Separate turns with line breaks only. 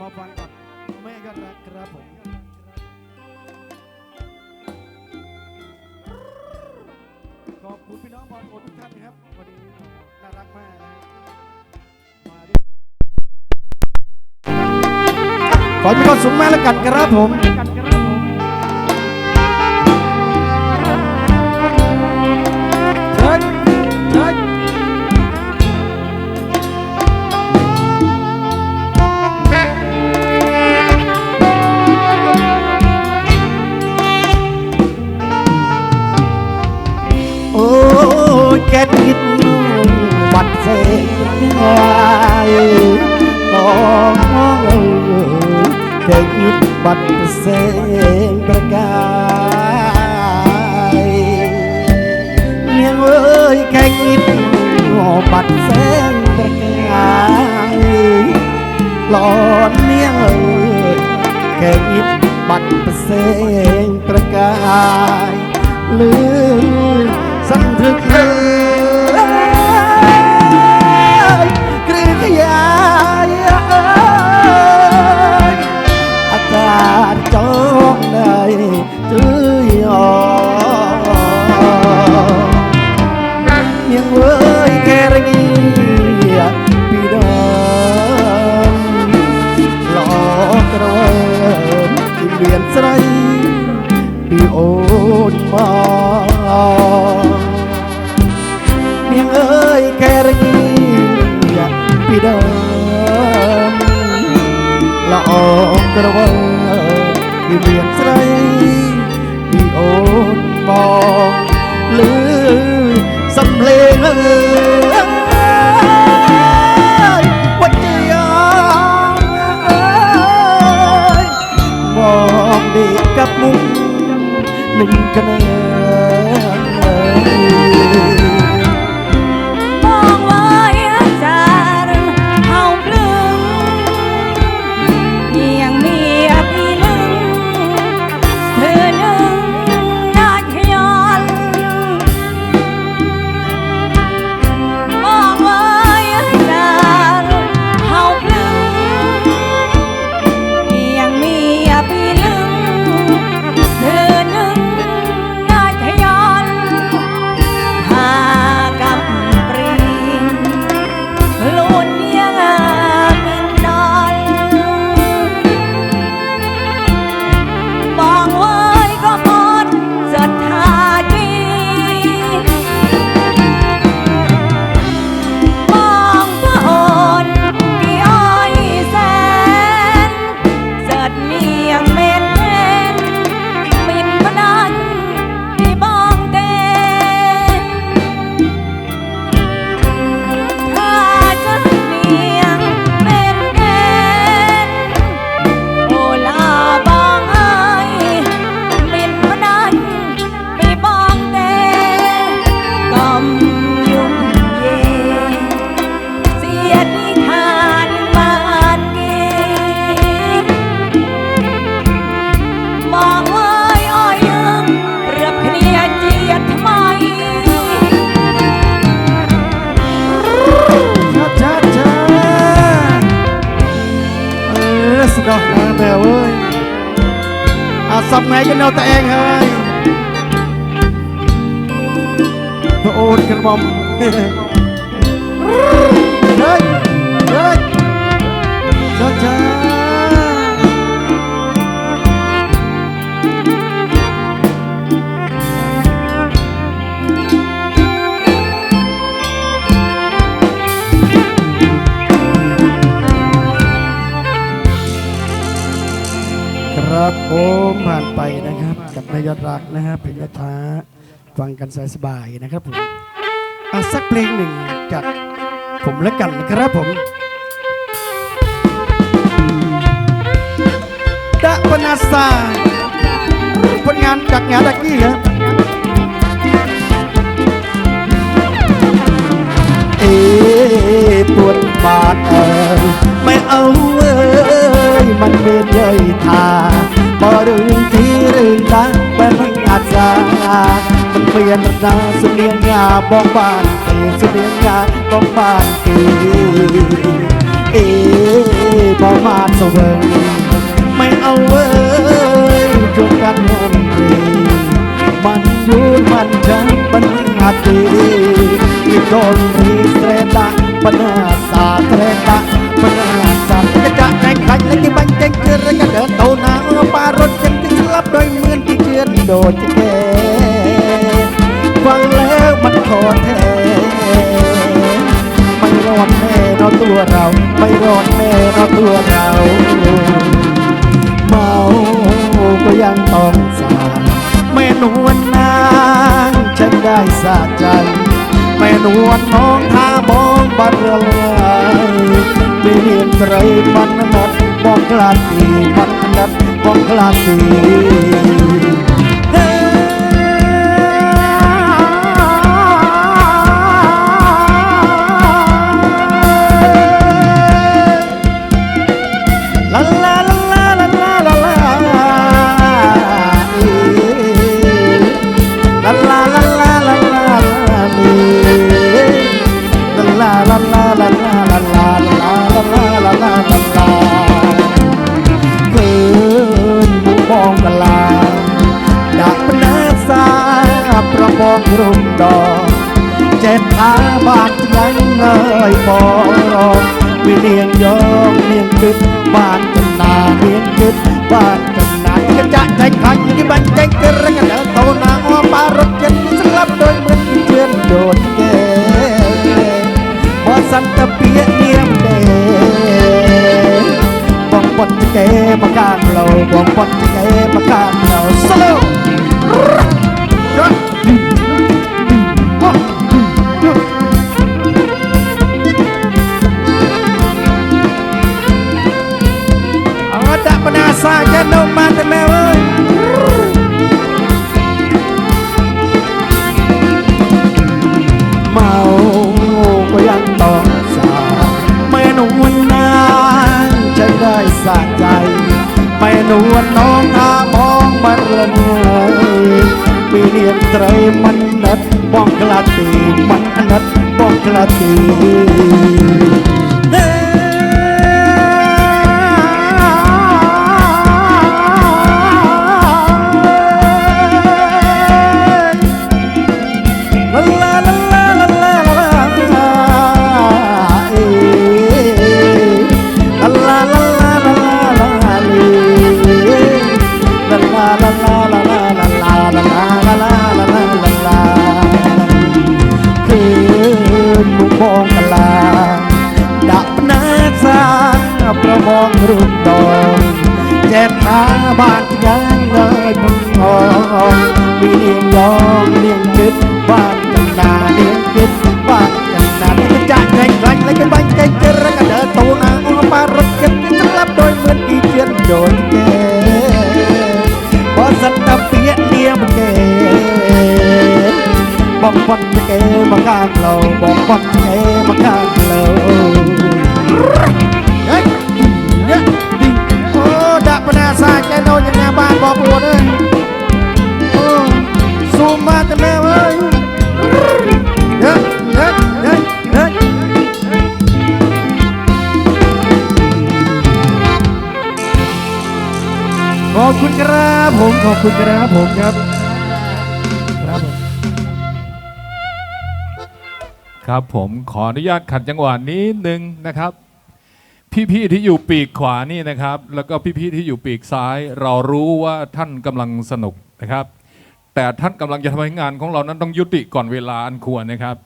มาฟังกับแม่ก็รักครับผมขอบคุณพี่น้องบอลโอทุกท่านนครับวันนี้น่ารักมากนะมาด้วยขอจะกสูงแม่แล้วกันครับผมเชิญเชิญគេគិតបាត់សេហើយអូគេគិតបាត់សេប្រកាយនាងអើយគេគិតបាត់សេប្រកាយលោតនាងអើយគេគិតបាត់ផ្សេងប្រកាយល្អក្រវល់វាមានស្រីពីអូនបងលឺសំឡេងវិជ្ជាអើយបងនេះកាប់មុខនឹងគ្នាកោះណាតែអើយអាសពថ្ងៃគេនៅតែឯងហើយប្អូនក្រុមมผ่านไปนะครับ กับนายรักนะฮะเพลนยท้าฟังกันสบายๆนะครับผมอ่ะสักเพลงหนึ่งจากผมแล้วกันครับผมดะปนาสาผลงานจากงานตะกี้ครับเอปวดบาดเออไม่เอาเออយមិនមានយយថាបើរឿងទីរឿងតាបែមិនអាចសាមិនមានរណាសុនាងញាបងបានទេសុនាងញាបងបានទេអេបងបានសវឹងមិនអើយជួបកាត់មុនទេបានយូរមិនដឹងមិនអាចទេโดจะแก่ฟังแล้วมันขอแท้ไม่รอดแม่เราตัวเราไม่รอดแม่เราตัวเรา เมาก็ยังต้องสาแม่นวลนางฉันได้สะใจ แม่นวลน้องท่ามองบัดลลายเปลี่ยนไรบันหมดบอกลาดีบันนัดบอกลาดีងរុំដចិត្តថាបាត់ឆ្ងាញ់នៅបងរងពីនាងយកនាងគិតបានចំណានាងគិតបានចំណាគិតចាក់ចេញខាញ់គេបាញ់ចេញគឺរឹងលើតូនណាអបារត់ចិត្តស្លាប់ដោយមិនជឿនដូចគេបើសិនតែពីនាងទេបងប៉ុតគេប្រកាសលោបងប៉ុតគេប្រកាសលោ Salute នួននងថាបងមិនលឹងពីរៀនត្រីមិនណិតបងខ្លាចទីមិនណិតបងខ្លាចទីចេតនាបានយ៉ាងហើយមុនហោមានយងលៀងជិតបានចំណាលៀងជិតបានចំណានេះចាក់ចែកខ្លាញ់លេចបាញ់ចែកចិត្តរកដើតូនអងបារត់ចិត្តស្លាប់ដោយមិនពីជាតិដូចគេបើសិនតែពាក្យនាមគេបងប៉ុនគេមកខាងលោបងប៉ុនគេមកខាងលោสาแกโดนยังงาบ้านบอกปวดเลยซูมมาแต่แม่เอ้ยเเเเ้ยขอบคุณครับผมขอบคุณครับผมครับครับผม
ครับผมขออนุญาตขัดจังหวะนี้หนึ่งนะครับพี่ ๆ ที่อยู่ปีกขวานี่นะครับ แล้วก็พี่ ๆ ที่อยู่ปีกซ้าย เรารู้ว่าท่านกำลังสนุกนะครับ แต่ท่านกำลังจะทำให้งานของเรานั้นต้องยุติก่อนเวลาอันควรนะครับ